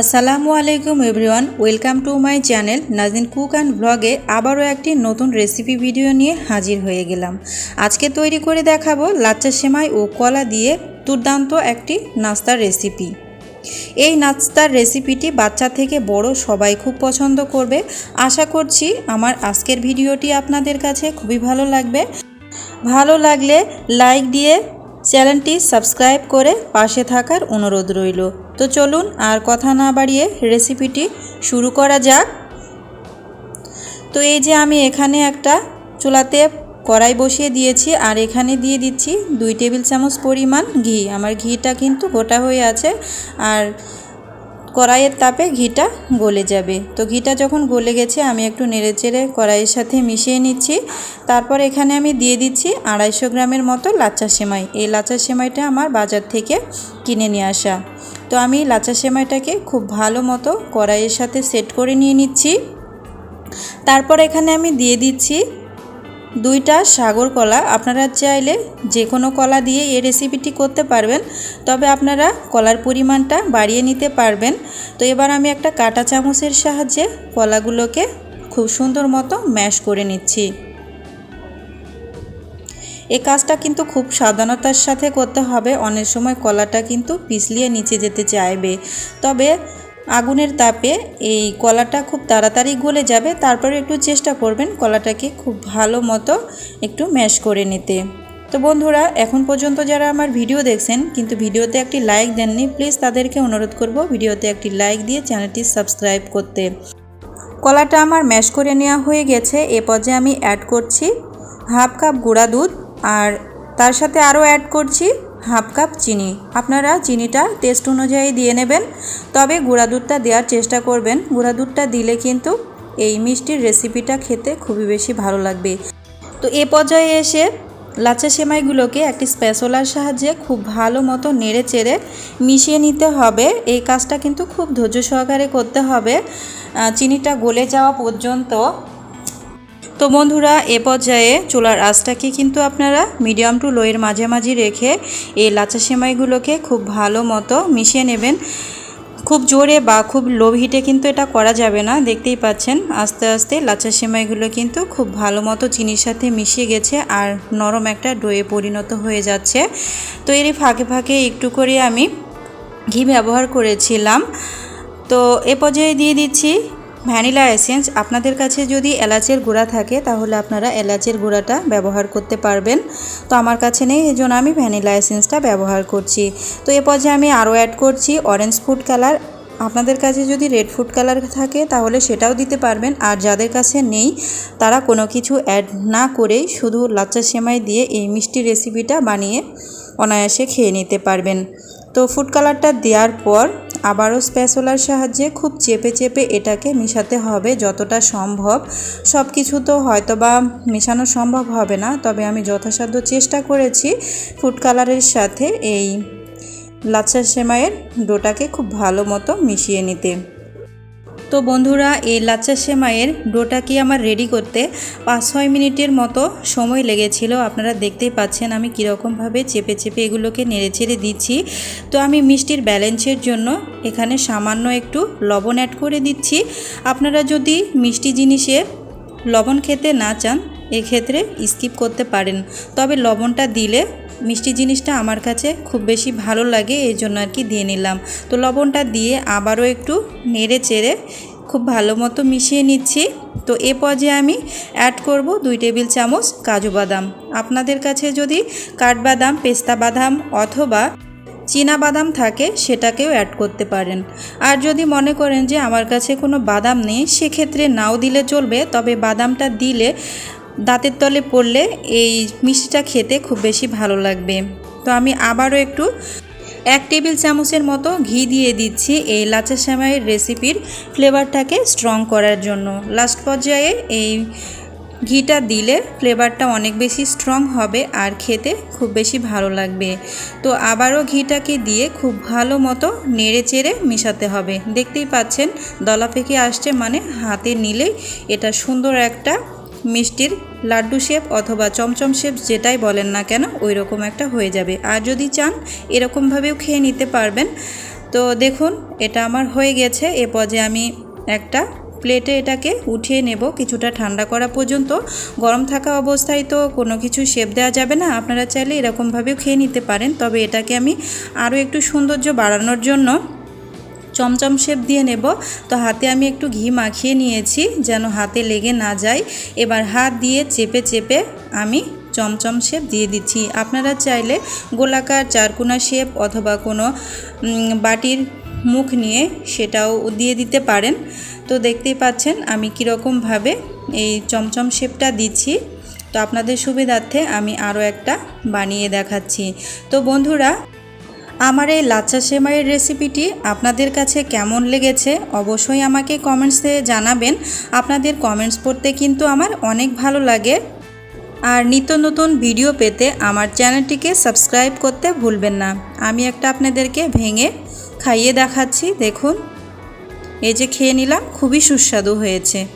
আসসালামু আলাইকুম everyone, welcome to my channel Nazin cook and ব্লগে আবারও একটি নতুন রেসিপি ভিডিও নিয়ে হাজির হয়ে গেলাম। আজকে তৈরি করে দেখাবো লাচ্চা সেমাই ও কলা দিয়ে দুর্দান্ত একটি নাস্তার রেসিপি। এই নাস্তার রেসিপিটি বাচ্চা থেকে বড় সবাই খুব পছন্দ করবে। আশা করছি আমার আজকের ভিডিওটি আপনাদের কাছে খুবই ভালো লাগবে। ভালো লাগলে লাইক দিয়ে চ্যানেলটি সাবস্ক্রাইব করে পাশে থাকার অনুরোধ রইল। তো চলুন আর কথা না বাড়িয়ে রেসিপিটি শুরু করা যাক। তো এই যে আমি এখানে একটা চুলাতে কড়াই বসিয়ে দিয়েছি আর এখানে দিয়ে দিচ্ছি দুই টেবিল চামচ পরিমাণ ঘি। আমার ঘিটা কিন্তু গোটা হয়ে আছে। আর কড়াইয়ের তাপে ঘিটা গলে যাবে। তো ঘিটা যখন গলে গেছে, আমি একটু নেড়েচেড়ে কড়াইয়ের সাথে মিশিয়ে নিচ্ছি। তারপর এখানে আমি দিয়ে দিচ্ছি আড়াইশো গ্রামের মতো লাচ্চা সেমাই। এই লাচ্চা সেমাইটা আমার বাজার থেকে কিনে নিয়ে আসা। তো আমি লাচ্চা সেমাইটাকে খুব ভালো মতো কড়াইয়ের সাথে সেট করে নিয়ে নিচ্ছি। তারপর এখানে আমি দিয়ে দিচ্ছি দুইটা সাগর কলা। আপনারা চাইলে যে কোনো কলা দিয়ে এই রেসিপিটি করতে পারবেন, তবে আপনারা কলার পরিমাণটা বাড়িয়ে নিতে পারবেন। তো এবার আমি একটা কাঁটা চামচের সাহায্যে কলাগুলোকে খুব সুন্দর মতো ম্যাশ করে নিচ্ছি। এ কাজটা কিন্তু খুব সাবধানতার সাথে করতে হবে। অনেক সময় কলাটা কিন্তু পিছলিয়ে নিচে যেতে চাইবে। তবে আগুনের তাপে এই কলাটা খুব তাড়াতাড়ি গলে যাবে। তারপরে একটু চেষ্টা করবেন কলাটাকে খুব ভালো মতো একটু ম্যাশ করে নিতে। তো বন্ধুরা, এখন পর্যন্ত যারা আমার ভিডিও দেখছেন, কিন্তু ভিডিওতে একটি লাইক দেননি, প্লিজ তাদেরকে অনুরোধ করব ভিডিওতে একটি লাইক দিয়ে চ্যানেলটি সাবস্ক্রাইব করতে। কলাটা আমার ম্যাশ করে নেওয়া হয়ে গেছে। এ পর্যায়ে আমি অ্যাড করছি হাফ কাপ গুঁড়া দুধ আর তার সাথে আরও অ্যাড করছি হাফ কাপ চিনি। আপনারা চিনিটা টেস্ট অনুযায়ী দিয়ে নেবেন। তবে গুঁড়া দুধটা দেওয়ার চেষ্টা করবেন। গুঁড়া দুধটা দিলে কিন্তু এই মিষ্টির রেসিপিটা খেতে খুবই বেশি ভালো লাগবে। তো এ পর্যায়ে এসে লাচা সেমাইগুলোকে একটি স্প্যাসোলার সাহায্যে খুব ভালো মতো নেড়ে চেড়ে মিশিয়ে নিতে হবে। এই কাজটা কিন্তু খুব ধৈর্য সহকারে করতে হবে। চিনিটা গলে যাওয়া পর্যন্ত তো বন্ধুরা, এ পর্যায়ে চুলার আঁচটাকে কিন্তু আপনারা মিডিয়াম টু লোয়ের মাঝামাঝি রেখে এই লাচা সেমাইগুলোকে খুব ভালো মতো মিশিয়ে নেবেন। খুব জোরে বা খুব লো হিটে কিন্তু এটা করা যাবে না, দেখতেই পাচ্ছেন। আস্তে আস্তে লাচা সেমাইগুলো কিন্তু খুব ভালো মতো চিনির সাথে মিশিয়ে গেছে আর নরম একটা ডোয়ে পরিণত হয়ে যাচ্ছে। তো এরই ফাঁকে ফাঁকে একটু করে আমি ঘি ব্যবহার করেছিলাম। তো এ পর্যায়ে দিয়ে দিচ্ছি ভ্যানিলা এসেন্স আপনাদের কাছে যদি এলাচের গুঁড়া থাকে, তাহলে আপনারা এলাচের গুঁড়াটা ব্যবহার করতে পারবেন। তো আমার কাছে নেই এই জন্য আমি ভ্যানিলা এসেন্সটা ব্যবহার করছি। তো এ পর্যায়ে আমি আরও অ্যাড করছি অরেঞ্জ ফুড কালার আপনাদের কাছে যদি রেড ফুড কালার থাকে, তাহলে সেটাও দিতে পারবেন। আর যাদের কাছে নেই, তারা কোনো কিছু অ্যাড না করেই শুধু লাচ্চা সেমাই দিয়ে এই মিষ্টি রেসিপিটা বানিয়ে অনায়াসে খেয়ে নিতে পারবেন। তো ফুড কালারটা দেওয়ার পর আবারও স্প্যাসোলার সাহায্যে খুব চেপে চেপে এটাকে মিশাতে হবে যতটা সম্ভব। সব কিছু তো হয়তো বা মেশানো সম্ভব হবে না, তবে আমি যথাসাধ্য চেষ্টা করেছি ফুড কালারের সাথে এই লাচ্ছা সেমাইয়ের ডোটাকে খুব ভালো মতো মিশিয়ে নিতে। তো বন্ধুরা, এই লাচ্চা সেমাইয়ের ডোটাকে আমার রেডি করতে পাঁচ ছয় মিনিটের মতো সময় লেগেছিল? আপনারা দেখতেই পাচ্ছেন আমি কীরকমভাবে চেপে চেপে এগুলোকে নেড়ে চেড়ে দিচ্ছি। তো আমি মিষ্টির ব্যালেন্সের জন্য এখানে সামান্য একটু লবণ অ্যাড করে দিচ্ছি। আপনারা যদি মিষ্টি জিনিসে লবণ খেতে না চান এক্ষেত্রে স্কিপ করতে পারেন। তবে লবণটা দিলে মিষ্টি জিনিসটা আমার কাছে খুব বেশি ভালো লাগে এই জন্য আর কি দিয়ে নিলাম। তো লবণটা দিয়ে আবারও একটু নেড়ে চেড়ে খুব ভালো মতো মিশিয়ে নিচ্ছি। তো এ পর্যায়ে আমি অ্যাড করব দুই টেবিল চামচ কাজু বাদাম। আপনাদের কাছে যদি কাঠবাদাম, পেস্তা বাদাম অথবা চীনা বাদাম থাকে, সেটাকেও অ্যাড করতে পারেন। আর যদি মনে করেন যে আমার কাছে কোনো বাদাম নেই, সেক্ষেত্রে নাও দিলে চলবে, তবে বাদামটা দিলে দাঁতের তলে পড়লে এই মিষ্টিটা খেতে খুব বেশি ভালো লাগবে। তো আমি আবারও একটু এক টেবিল চামচের মতো ঘি দিয়ে দিচ্ছি এই লাচা সেমাইয়ের রেসিপির ফ্লেভারটাকে স্ট্রং করার জন্য। লাস্ট পর্যায়ে এই ঘিটা দিলে ফ্লেভারটা অনেক বেশি স্ট্রং হবে আর খেতে খুব বেশি ভালো লাগবে। তো আবারও ঘিটাকে দিয়ে খুব ভালো মতো নেড়ে চেড়ে মেশাতে হবে। দেখতেই পাচ্ছেন, দলা পেকে আসছে মানে হাতে নিলেই এটা সুন্দর একটা মিষ্টির লাড্ডু শেপ অথবা চমচম শেপ যেটাই বলেন না কেন ওই রকম একটা হয়ে যাবে। আর যদি চান, এরকমভাবেও খেয়ে নিতে পারবেন। তো দেখুন, এটা আমার হয়ে গেছে। এ পর্যায়ে আমি একটা প্লেটে এটাকে উঠিয়ে নেব। কিছুটা ঠান্ডা করা পর্যন্ত। গরম থাকা অবস্থায় তো কোনো কিছু শেপ দেওয়া যাবে না। আপনারা চাইলে এরকমভাবেও খেয়ে নিতে পারেন। তবে এটাকে আমি আরও একটু সৌন্দর্য বাড়ানোর জন্য চমচম শেপ দিয়ে নেব। তো হাতে আমি একটু ঘি মাখিয়ে নিয়েছি যেন হাতে লেগে না যায়। এবার হাত দিয়ে চেপে চেপে আমি চমচম শেপ দিয়ে দিচ্ছি। আপনারা চাইলে গোলাকার চারকোনা শেপ অথবা কোনো বাটির মুখ নিয়ে সেটাও দিয়ে দিতে পারেন। তো দেখতেই পাচ্ছেন আমি কীরকমভাবে এই চমচম শেপটা দিচ্ছি। তো আপনাদের সুবিধার্থে আমি আরও একটা বানিয়ে দেখাচ্ছি। তো বন্ধুরা আমার এই লাচ্চা সেমাইয়ের রেসিপিটি আপনাদের কাছে কেমন লেগেছে অবশ্যই আমাকে কমেন্টসে জানাবেন। আপনাদের কমেন্টস পড়তে কিন্তু আমার অনেক ভালো লাগে। আর নিত্য নতুন ভিডিও পেতে আমার চ্যানেলটিকে সাবস্ক্রাইব করতে ভুলবেন না। আমি একটা আপনাদেরকে ভেঙে খাইয়ে দেখাচ্ছি, দেখুন। এই যে খেয়ে নিলাম, খুবই সুস্বাদু হয়েছে।